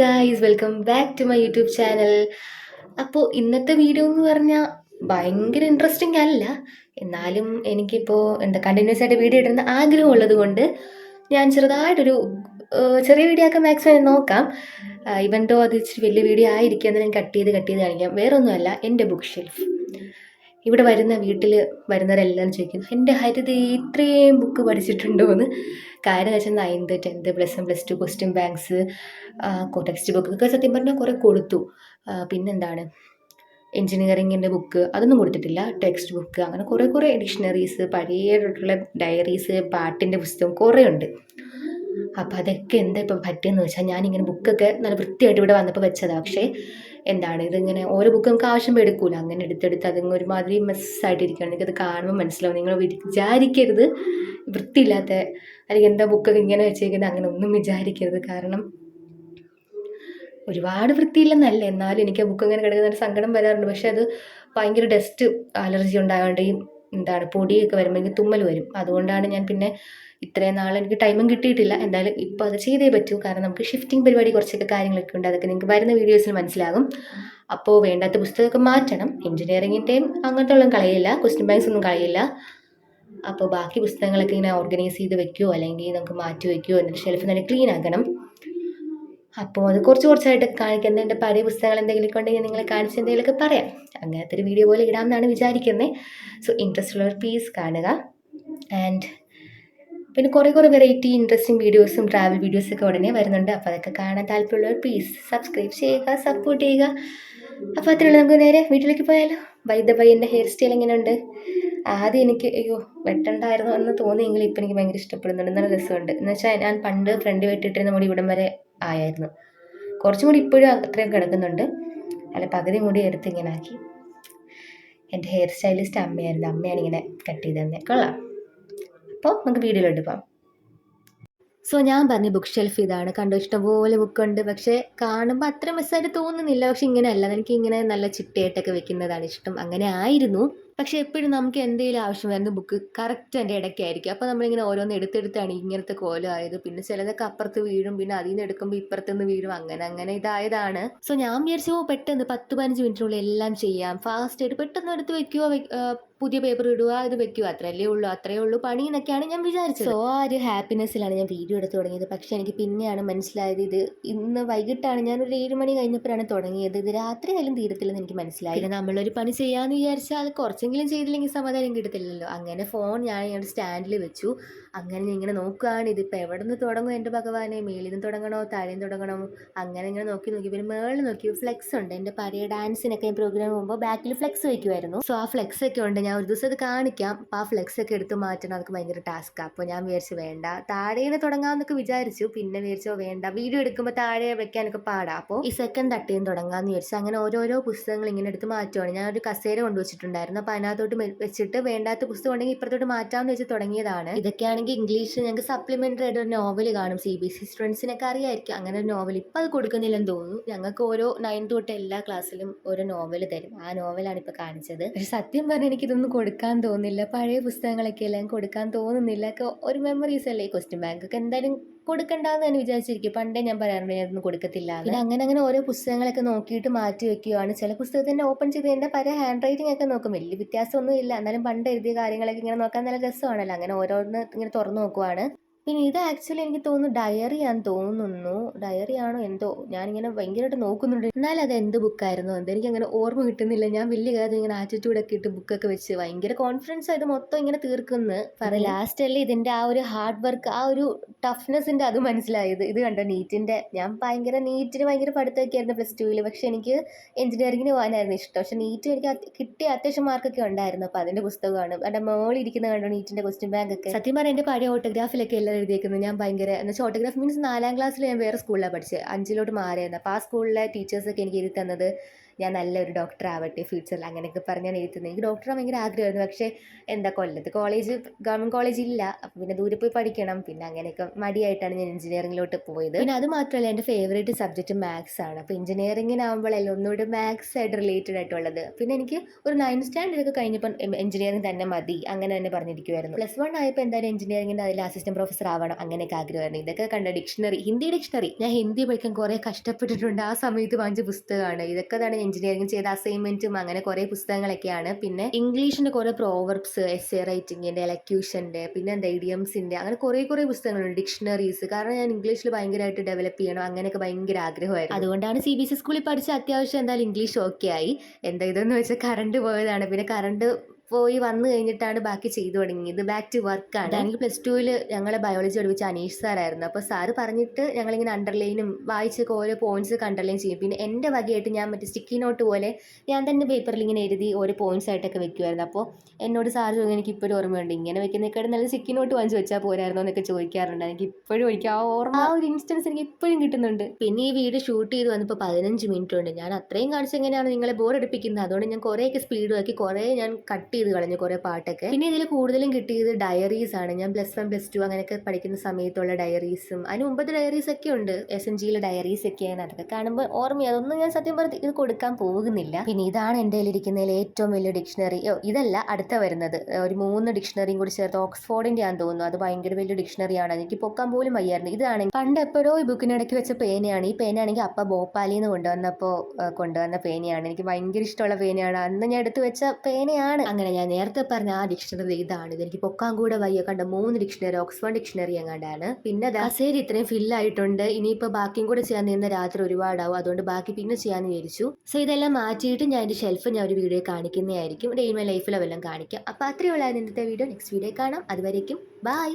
Guys welcome back to my YouTube channel അപ്പോൾ ഇന്നത്തെ video എന്ന് പറഞ്ഞാൽ ഭയങ്കര ഇൻട്രസ്റ്റിംഗ് അല്ല. എന്നാലും എനിക്കിപ്പോൾ എന്താ കണ്ടിന്യൂസ് ആയിട്ട് വീഡിയോ ഇടുന്ന ആഗ്രഹമുള്ളത് കൊണ്ട് ഞാൻ ചെറുതായിട്ടൊരു ചെറിയ വീഡിയോ ഒക്കെ മാക്സിമം നോക്കാം. ഇവൻ തോ അത് ഇച്ചിരി വലിയ വീഡിയോ ആയിരിക്കും എന്ന് ഞാൻ കട്ട് ചെയ്ത് കട്ട് ചെയ്ത് കാണിക്കാം. വേറൊന്നുമല്ല എന്റെ ബുക്ക് ഷെൽഫ് ഇവിടെ വരുന്ന വീട്ടിൽ വരുന്നവരെല്ലാം ചോദിക്കും എന്റെ ഹരിത ഇത്രയും ബുക്ക് പഠിച്ചിട്ടുണ്ടോ എന്ന് കാര്യം വെച്ചാൽ ninth tenth plus one plus two question banks text ബുക്കൊക്കെ സത്യം പറഞ്ഞാൽ കുറേ കൊടുത്തു. പിന്നെന്താണ്? എൻജിനീയറിങ്ങിന്റെ ബുക്ക് അതൊന്നും കൊടുത്തിട്ടില്ല. ടെക്സ്റ്റ് ബുക്ക് അങ്ങനെ കുറേ കുറേ ഡിക്ഷണറീസ് പഴയതായിട്ടുള്ള ഡയറീസ് പാട്ടിന്റെ പുസ്തകം കുറേ ഉണ്ട്. അപ്പോൾ അതൊക്കെ എന്താ ഇപ്പം പറ്റിയെന്ന് വെച്ചാൽ ഞാനിങ്ങനെ ബുക്കൊക്കെ നല്ല വൃത്തിയായിട്ട് ഇവിടെ വന്നപ്പോൾ വെച്ചതാണ് പക്ഷേ എന്താണ് ഇതിങ്ങനെ ഓരോ ബുക്ക് നമുക്ക് ആവശ്യം എടുക്കൂല. അങ്ങനെ എടുത്തെടുത്ത് അതിങ്ങനെ ഒരുമാതിരി മെസ്സായിട്ടിരിക്കുകയാണ് എനിക്കത് കാണുമ്പോൾ മനസ്സിലാവും. നിങ്ങൾ വിചാരിക്കരുത്. വൃത്തിയില്ലാത്ത അല്ലെങ്കിൽ എന്താ ബുക്കൊക്കെ ഇങ്ങനെ വെച്ചേക്കുന്നത് അങ്ങനെ ഒന്നും വിചാരിക്കരുത്. കാരണം ഒരുപാട് വൃത്തിയില്ലെന്നല്ല. എന്നാലും എനിക്ക് ആ ബുക്ക് ഇങ്ങനെ കിടക്കുന്ന സങ്കടം വരാറുണ്ട്. പക്ഷെ അത് ഭയങ്കര ഡസ്റ്റ് അലർജി ഉണ്ടായതുകൊണ്ട് ഈ എന്താണ് പൊടിയൊക്കെ വരുമ്പോൾ എനിക്ക് തുമ്മൽ വരും. അതുകൊണ്ടാണ് ഞാൻ പിന്നെ ഇത്രയും നാൾ എനിക്ക് ടൈമും കിട്ടിയിട്ടില്ല. എന്തായാലും ഇപ്പോൾ അത് ചെയ്തേ പറ്റൂ. കാരണം നമുക്ക് ഷിഫ്റ്റിംഗ് പരിപാടി കുറച്ചൊക്കെ കാര്യങ്ങളൊക്കെ ഉണ്ട്. അതൊക്കെ നിങ്ങൾക്ക് വരുന്ന വീഡിയോസിൽ മനസ്സിലാകും. അപ്പോൾ വേണ്ടാത്ത പുസ്തകമൊക്കെ മാറ്റണം. എഞ്ചിനീയറിങ്ങിന്റെയും അങ്ങനത്തെ ഉള്ള കളയില്ല ക്വസ്റ്റ്യൻ ബാങ്ക്സ് ഒന്നും കളയില്ല അപ്പോൾ ബാക്കി പുസ്തകങ്ങളൊക്കെ ഇങ്ങനെ ഓർഗനൈസ് ചെയ്ത് വെക്കുകയോ അല്ലെങ്കിൽ നമുക്ക് മാറ്റി വെക്കുകയോ എന്നിട്ട് ഷെൽഫ് നല്ല ക്ലീൻ ആക്കണം. അപ്പോൾ അത് കുറച്ച് കുറച്ചായിട്ട് കാണിക്കുന്നത് എന്റെ പഴയ പുസ്തകങ്ങൾ എന്തെങ്കിലുമൊക്കെ ഉണ്ടെങ്കിൽ നിങ്ങളെ കാണിച്ച് എന്തെങ്കിലുമൊക്കെ പറയാം. അങ്ങനത്തെ ഒരു വീഡിയോ പോലെ ഇടാമെന്നാണ് വിചാരിക്കുന്നത് സോ ഇൻട്രസ്റ്റ് ഉള്ളവർ പ്ലീസ് കാണുക. ആൻഡ് പിന്നെ കുറേ കുറേ വെറൈറ്റി ഇൻട്രസ്റ്റിംഗ് വീഡിയോസും ട്രാവൽ വീഡിയോസൊക്കെ ഉടനെ വരുന്നുണ്ട്. അപ്പോൾ അതൊക്കെ കാണാൻ താല്പര്യമുള്ളവർ പ്ലീസ് സബ്സ്ക്രൈബ് ചെയ്യുക സപ്പോർട്ട് ചെയ്യുക. അപ്പോൾ അത്രയുള്ള നമുക്ക് നേരെ വീട്ടിലേക്ക് പോയാലോ? ബൈ ബൈ എന്റെ ഹെയർ സ്റ്റൈൽ എങ്ങനെയുണ്ട്? ആദ്യം എനിക്ക് അയ്യോ വെട്ടണ്ടായിരുന്നു എന്ന് തോന്നിയെങ്കിൽ ഇപ്പം എനിക്ക് ഭയങ്കര ഇഷ്ടപ്പെടുന്നുണ്ട്. നല്ല രസമുണ്ട്. എന്ന് വെച്ചാൽ ഞാൻ പണ്ട് ഫ്രണ്ട് വെട്ടിട്ടിരുന്ന മുടി ഇവിടം വരെ ആയായിരുന്നു. കുറച്ചും കൂടി ഇപ്പോഴും അത്രയും കിടക്കുന്നുണ്ട്. അല്ല പകുതി മുടി എടുത്ത് ഇങ്ങനെ ആക്കി. എന്റെ ഹെയർ സ്റ്റൈലിസ്റ്റ് അമ്മയായിരുന്നു. അമ്മയാണ് ഇങ്ങനെ കട്ട് ചെയ്ത് തന്നെ. കൊള്ളാം. അപ്പോൾ നമുക്ക് വീഡിയോയിലോട്ട് പോകാം സോ ഞാൻ പറഞ്ഞു ബുക്ക് ഷെൽഫ് ഇതാണ്. കണ്ടോ ഇഷ്ടംപോലെ ബുക്കുണ്ട് പക്ഷേ കാണുമ്പോൾ അത്ര മിസ്സായിട്ട് തോന്നുന്നില്ല. പക്ഷെ ഇങ്ങനെയല്ല. എനിക്ക് ഇങ്ങനെ നല്ല ചിട്ടയായിട്ടൊക്കെ വെക്കുന്നതാണ് ഇഷ്ടം. അങ്ങനെ ആയിരുന്നു. പക്ഷേ എപ്പോഴും നമുക്ക് എന്തെങ്കിലും ആവശ്യം വരുന്ന ബുക്ക് കറക്റ്റ് എന്റെ ഇടയ്ക്കായിരിക്കും. അപ്പോൾ നമ്മളിങ്ങനെ ഓരോന്ന് എടുത്തെടുത്താണ് ഇങ്ങനത്തെ കോലമായത് പിന്നെ ചിലതൊക്കെ അപ്പുറത്ത് വീഴും പിന്നെ അതിൽ നിന്ന് എടുക്കുമ്പോൾ ഇപ്പുറത്ത് നിന്ന് വീഴും. അങ്ങനെ അങ്ങനെ ഇതായതാണ്. സോ ഞാൻ വിചാരിച്ചു "ഓ, പെട്ടെന്ന് പത്ത് പതിനഞ്ച് മിനിറ്റിനുള്ളിൽ എല്ലാം ചെയ്യാം. ഫാസ്റ്റ് ആയിട്ട് പെട്ടെന്ന് എടുത്ത് വെക്കുക പുതിയ പേപ്പർ ഇടുക ഇത് വെക്കുക അത്രയല്ലേ ഉള്ളൂ. അത്രയേ ഉള്ളൂ പണി എന്നൊക്കെയാണ് ഞാൻ വിചാരിച്ചത്. സോ ആ ഒരു ഹാപ്പിനെസ്സിലാണ് ഞാൻ വീഡിയോ എടുത്ത് തുടങ്ങിയത്. പക്ഷെ എനിക്ക് പിന്നെയാണ് മനസ്സിലായത് ഇത് ഇന്ന് വൈകിട്ടാണ്. ഞാൻ ഒരു ഏഴ് മണി കഴിഞ്ഞപ്പോഴാണ് തുടങ്ങിയത്. ഇത് രാത്രി ആയാലും തീരത്തില്ലെന്ന് എനിക്ക് മനസ്സിലായി. നമ്മളൊരു പണി ചെയ്യാന്ന് വിചാരിച്ചാൽ അത് കുറച്ചെങ്കിലും ചെയ്തില്ലെങ്കിൽ സമാധാനം കിട്ടത്തില്ലല്ലോ. അങ്ങനെ ഫോൺ ഞാൻ ഞങ്ങളുടെ സ്റ്റാൻഡിൽ വെച്ചു. അങ്ങനെ ഞാൻ ഇങ്ങനെ നോക്കുകയാണ് ഇതിപ്പോൾ എവിടെ നിന്ന് തുടങ്ങും എന്റെ ഭഗവാനെ? മേളിൽ നിന്ന് തുടങ്ങണോ? താഴെ നിന്ന് തുടങ്ങണോ? അങ്ങനെ ഇങ്ങനെ നോക്കി നോക്കി പിന്നെ മേളിൽ നോക്കി ഫ്ലെക്സ് ഉണ്ട്. എന്റെ പഴയ ഡാൻസിനൊക്കെ പ്രോഗ്രാം പോകുമ്പോൾ ബാക്കിൽ ഫ്ലെക്സ് വയ്ക്കുമായിരുന്നു സോ ആ ഫ്ലെക്സ് ഒക്കെ ഉണ്ട്. ഞാൻ ഒരു ദിവസം അത് കാണിക്കാം. അപ്പോൾ ആ ഫ്ലെക്സ് ഒക്കെ എടുത്ത് മാറ്റണം. അതൊക്കെ ഭയങ്കര ടാസ്ക്കാണ് അപ്പോൾ ഞാൻ വിചാരിച്ചു വേണ്ട. താഴെ തുടങ്ങാമെന്നൊക്കെ വിചാരിച്ചു. പിന്നെ വിചാരിച്ചോ വേണ്ട. വീഡിയോ എടുക്കുമ്പോൾ താഴെ വെക്കാനൊക്കെ പാടാം. അപ്പോൾ ഈ സെക്കൻഡ് തട്ടിയും തുടങ്ങാമെന്ന് വിചാരിച്ചു. അങ്ങനെ ഓരോരോ പുസ്തകങ്ങൾ ഇങ്ങനെ എടുത്ത് മാറ്റുവാണ്. ഞാൻ ഒരു കസേര കൊണ്ടുവച്ചിട്ടുണ്ടായിരുന്നു അപ്പോൾ അതിനകത്തോട്ട് വെച്ചിട്ട് വേണ്ടാത്ത പുസ്തകം ഉണ്ടെങ്കിൽ ഇപ്പുറത്തോട്ട് മാറ്റാമെന്ന് വെച്ച് തുടങ്ങിയതാണ്. ഇതൊക്കെയാണെങ്കിൽ ഇംഗ്ലീഷ് ഞങ്ങൾക്ക് സപ്ലിമെന്ററി ആയിട്ട് ഒരു നോവൽ കാണും. സി ബി എസ് ഇ സ്റ്റുഡൻസിനൊക്കെ അറിയായിരിക്കും. അങ്ങനെ ഒരു നോവൽ ഇപ്പം അത് കൊടുക്കുന്നില്ലെന്ന് തോന്നുന്നു. ഞങ്ങൾക്ക് ഓരോ നയൻത് തൊട്ട് എല്ലാ ക്ലാസ്സിലും ഒരു നോവൽ തരും. ആ നോവലാണ് ഇപ്പോൾ കാണിച്ചത്. പക്ഷെ സത്യം പറഞ്ഞാൽ എനിക്കിതൊന്നും കൊടുക്കാൻ തോന്നുന്നില്ല. പഴയ പുസ്തകങ്ങളൊക്കെ എല്ലാം കൊടുക്കാൻ തോന്നുന്നില്ല. ഒക്കെ ഒരു മെമ്മറീസ് അല്ലേ ക്വസ്റ്റ്യൻ ബാങ്കൊക്കെ എന്തായാലും കൊടുക്കണ്ടെന്ന് ഞാൻ വിചാരിച്ചിരിക്കും. പണ്ടേ ഞാൻ പറയാറുണ്ട് ഞാനൊന്നും കൊടുക്കത്തില്ല പിന്നെ അങ്ങനെ അങ്ങനെ ഓരോ പുസ്തകങ്ങളൊക്കെ നോക്കിയിട്ട് മാറ്റി വെക്കുകയാണ് ചില പുസ്തകത്തിന്റെ ഓപ്പൺ ചെയ്ത് എന്റെ പല ഹാൻഡ് റൈറ്റിംഗ് ഒക്കെ നോക്കും. വലിയ വ്യത്യാസമൊന്നും ഇല്ല എന്നാലും പണ്ട് എഴുതിയ കാര്യങ്ങളൊക്കെ ഇങ്ങനെ നോക്കാൻ നല്ല രസമാണല്ലോ. അങ്ങനെ ഓരോന്ന് ഇങ്ങനെ തുറന്നു നോക്കുവാണ്. പിന്നെ ഇത് ആക്ച്വലി എനിക്ക് തോന്നുന്നു ഡയറി ആണെന്ന് തോന്നുന്നു. ഡയറി ആണോ എന്തോ? ഞാനിങ്ങനെ ഭയങ്കരമായിട്ട് നോക്കുന്നുണ്ട്. എന്നാലും അത് എന്ത് ബുക്കായിരുന്നു എന്ത് എനിക്ക് അങ്ങനെ ഓർമ്മ കിട്ടുന്നില്ല. ഞാൻ വലിയ കാര്യം ഇങ്ങനെ ആറ്റിറ്റ്യൂഡൊക്കെ ഇട്ട് ബുക്കൊക്കെ വെച്ച് ഭയങ്കര കോൺഫിഡൻസ് ആയത് മൊത്തം ഇങ്ങനെ തീർക്കുന്നു. പറയാം ലാസ്റ്റ് അല്ലേ ഇതിന്റെ ആ ഒരു ഹാർഡ് വർക്ക് ആ ഒരു ടഫ്നെസ്സിന്റെ അത് മനസ്സിലായത്. ഇത് കണ്ടോ നീറ്റിന്റെ ഞാൻ ഭയങ്കര നീറ്റിന് ഭയങ്കര പഠിത്തമൊക്കെ ആയിരുന്നു പ്ലസ് ടുവിൽ പക്ഷെ എനിക്ക് എഞ്ചിനീയറിങ്ങിന് പോകാനായിരുന്നു ഇഷ്ടം. പക്ഷെ നീറ്റ് എനിക്ക് കിട്ടിയ അത്യാവശ്യം മാർക്കൊക്കെ ഉണ്ടായിരുന്നു. അപ്പോൾ അതിന്റെ പുസ്തകമാണ്. എന്റെ മോളിരിക്കുന്ന കണ്ടോ നീറ്റിന്റെ ക്വസ്റ്റ്യൻ ബാങ്ക് ഒക്കെ? സത്യം പറഞ്ഞാൽ എന്റെ പഴയ ഓട്ടോഗ്രാഫിലൊക്കെ എല്ലാം എഴുതിയേക്കുന്നത് ഞാൻ ഭയങ്കര എന്ന് വെച്ചാൽ ഓട്ടോഗ്രാഫ് മീൻസ് നാലാം ക്ലാസ്സിൽ ഞാൻ വേറെ സ്കൂളിലാണ് പഠിച്ചത് അഞ്ചിലോട്ട് മാറിയായിരുന്നു അപ്പോൾ ആ സ്കൂളിലെ ടീച്ചേഴ്സൊക്കെ എനിക്ക് എഴുതി തന്നത് ഞാൻ നല്ലൊരു ഡോക്ടർ ആവട്ടെ ഫ്യൂച്ചറിൽ അങ്ങനെയൊക്കെ പറഞ്ഞാണ് എഴുതുന്നത് എനിക്ക് ഡോക്ടർ ഭയങ്കര ആഗ്രഹമായിരുന്നു. പക്ഷേ എന്താ കൊല്ലത്ത് കോളേജ് ഗവൺമെന്റ് കോളേജ് ഇല്ല. അപ്പോൾ പിന്നെ ദൂരെ പോയി പഠിക്കണം. പിന്നെ അങ്ങനെയൊക്കെ മടിയായിട്ടാണ് ഞാൻ എഞ്ചിനീയറിംഗിലോട്ട് പോയത്. പിന്നെ അത് മാത്രമല്ല എന്റെ ഫേവറേറ്റ് സബ്ജക്റ്റ് മാത്സ് ആണ്. അപ്പോൾ എഞ്ചിനീയറിംഗിനാകുമ്പോഴല്ലേ ഒന്നുകൂടി മാത്സ് ആയിട്ട് റിലേറ്റഡ് ആയിട്ടുള്ളത്. പിന്നെ എനിക്ക് ഒരു നയൻത് സ്റ്റാൻഡേർഡ് ഒക്കെ കഴിഞ്ഞപ്പോൾ എഞ്ചിനീയറിംഗ് തന്നെ മതി. അങ്ങനെ തന്നെ പറഞ്ഞിരിക്കുമായിരുന്നു പ്ലസ് വൺ ആയപ്പോൾ എന്തായാലും എഞ്ചിനീയറിംഗിന്റെ അതിൽ അസിസ്റ്റന്റ് പ്രൊഫസർ ആവണം അങ്ങനെയൊക്കെ ആഗ്രഹമായിരുന്നു. ഇതൊക്കെ കണ്ട ഡിക്ഷണറി ഹിന്ദി ഡിക്ഷണറി ഞാൻ ഹിന്ദി പഠിക്കാൻ കുറേ കഷ്ടപ്പെട്ടിട്ടുണ്ട്. ആ സമയത്ത് വാങ്ങിച്ച പുസ്തകമാണ്. ഇതൊക്കെ തന്നെ എഞ്ചിനീയറിംഗ് ചെയ്ത അസൈൻമെന്റും അങ്ങനെ കുറേ പുസ്തകങ്ങളൊക്കെയാണ്. പിന്നെ ഇംഗ്ലീഷിന്റെ കുറേ പ്രോവർബ്സ് എസ് എ റൈറ്റിംഗിന്റെ എലക്യൂഷന്റെ പിന്നെ എന്താ ഇഡിയംസിന്റെ അങ്ങനെ കുറേ കുറേ പുസ്തകങ്ങളുണ്ട്. ഡിക്ഷണറീസ് കാരണം ഞാൻ ഇംഗ്ലീഷിൽ ഭയങ്കരമായിട്ട് ഡെവലപ്പ് ചെയ്യണം. അങ്ങനെയൊക്കെ ഭയങ്കര ആഗ്രഹമായിരുന്നു. അതുകൊണ്ടാണ് സി ബി എസ് സ്കൂളിൽ പഠിച്ച അത്യാവശ്യം എന്തായാലും ഇംഗ്ലീഷ് ഓക്കെ ആയി. എന്താ ഇതെന്ന് വെച്ചാൽ കറണ്ട് പോയതാണ്. പിന്നെ കറണ്ട് പോയി വന്നു കഴിഞ്ഞിട്ടാണ് ബാക്കി ചെയ്തു തുടങ്ങിയത്. ബാക്ക് ടു വർക്കാണ് എനിക്ക് പ്ലസ് ടുവിൽ ഞങ്ങളെ ബയോളജി പഠിപ്പിച്ച അനീഷ് സാറായിരുന്നു അപ്പോൾ സാറ് പറഞ്ഞിട്ട് ഞങ്ങളിങ്ങനെ അണ്ടർലൈനും വായിച്ചൊക്കെ ഓരോ പോയിന്റ്സ് ഒക്കെ അണ്ടർലൈൻ ചെയ്യും. പിന്നെ എന്റെ വകയായിട്ട് ഞാൻ മറ്റേ സ്റ്റിക്കി നോട്ട് പോലെ ഞാൻ തന്നെ പേപ്പറിൽ ഇങ്ങനെ എഴുതി ഓരോ പോയിന്റ്സ് ആയിട്ടൊക്കെ വെക്കുമായിരുന്നു അപ്പോൾ എന്നോട് സാറ് ചോദിക്കും എനിക്ക് ഇപ്പോഴും ഓർമ്മയുണ്ട്. ഇങ്ങനെ വെക്കുന്നേക്കാട് നല്ല സ്റ്റിക്കി നോട്ട് വാങ്ങിച്ച് വെച്ചാൽ പോരായിരുന്നോ? എന്നൊക്കെ ചോദിക്കാറുണ്ട്. എനിക്ക് ഇപ്പോഴും എനിക്ക് ആ ഓർമ്മ ആ ഒരു ഇൻസ്റ്റൻസ് എനിക്ക് ഇപ്പോഴും കിട്ടുന്നുണ്ട്. പിന്നെ ഈ വീഡിയോ ഷൂട്ട് ചെയ്ത് വന്നപ്പോൾ പതിനഞ്ച് മിനിറ്റ് ഉണ്ട്. ഞാൻ അത്രയും കാണിച്ചെങ്ങനെയാണ് നിങ്ങളെ ബോർ എടുപ്പിക്കുന്നത് അതുകൊണ്ട് ഞാൻ കുറേയൊക്കെ സ്പീഡ് ആക്കി കുറേ ഞാൻ കട്ട് ചെയ്ത് കളഞ്ഞു കുറേ പാട്ടൊക്കെ. പിന്നെ ഇതിൽ കൂടുതലും കിട്ടിയത് ഡയറീസ് ആണ്. ഞാൻ പ്ലസ് വൺ പ്ലസ് ടു അങ്ങനെയൊക്കെ പഠിക്കുന്ന സമയത്തുള്ള ഡയറീസും അതിന് മുമ്പത്തെ ഡയറീസ് ഒക്കെ ഉണ്ട്. എസ് എൻ ജിയിലെ ഡയറീസ് ഒക്കെയാണ്. അതൊക്കെ കാണുമ്പോൾ ഓർമ്മ അതൊന്നും ഞാൻ സത്യം പറഞ്ഞ് ഇത് കൊടുക്കാൻ പോകുന്നില്ല. പിന്നെ ഇതാണ് എന്റെ കയ്യിലിരിക്കുന്നതിൽ ഏറ്റവും വലിയ ഡിക്ഷണറി ഓ ഇതല്ല അടുത്ത വരുന്നത്. ഒരു മൂന്ന് ഡിക്ഷണറിയും കൂടി ചേർത്ത് ഓക്സ്ഫോർഡിന്റെ ആണെന്ന് തോന്നുന്നു. അത് ഭയങ്കര വലിയ ഡിക്ഷണറിയാണ് എനിക്ക് പൊക്കാൻ പോലും വയ്യായിരുന്നു. ഇതാണെങ്കിൽ പണ്ട് എപ്പോഴോ ഈ ബുക്കിനിടയ്ക്ക് വെച്ച പേനയാണ്. ഈ പേനയാണെങ്കിൽ അപ്പ ഭോപ്പാലിൽ നിന്ന് കൊണ്ടുവന്നപ്പോൾ കൊണ്ടുവന്ന പേനയാണ്. എനിക്ക് ഭയങ്കര ഇഷ്ടമുള്ള പേനയാണ്. അന്ന് ഞാൻ എടുത്തു വെച്ച പേനയാണ്. അങ്ങനെ ഞാൻ നേരത്തെ പറഞ്ഞ ആ ഡിക്ഷണറി ഇതാണ്. ഇത് എനിക്ക് പൊക്കാൻ കൂടെ വയ്യ. കണ്ട? മൂന്ന് ഡിക്ഷണറി ഓക്സ്ഫോർഡ് ഡിക്ഷണറി എങ്ങാണ്ടാണ്. പിന്നെ ദാസേരി ഇത്രയും ഫില്ലായിട്ടുണ്ട് ഇനിയിപ്പോൾ ബാക്കിയും കൂടെ ചെയ്യാൻ നിന്ന് രാത്രി ഒരുപാടാവും. അതുകൊണ്ട് ബാക്കി പിന്നെ ചെയ്യാമെന്ന് വിചാരിച്ചു. സോ ഇതെല്ലാം മാറ്റിയിട്ട് ഞാൻ എന്റെ ഷെൽഫ് ഞാൻ ഒരു വീഡിയോ കാണിക്കുന്നതായിരിക്കും. ഡെയിൻ മൈ ലൈഫിലെ വല്ലതും കാണിക്കാം. അപ്പോൾ അത്രയുള്ള ഇന്നത്തെ വീഡിയോ നെക്സ്റ്റ് വീഡിയോ കാണാം. അതുവരേക്കും ബൈ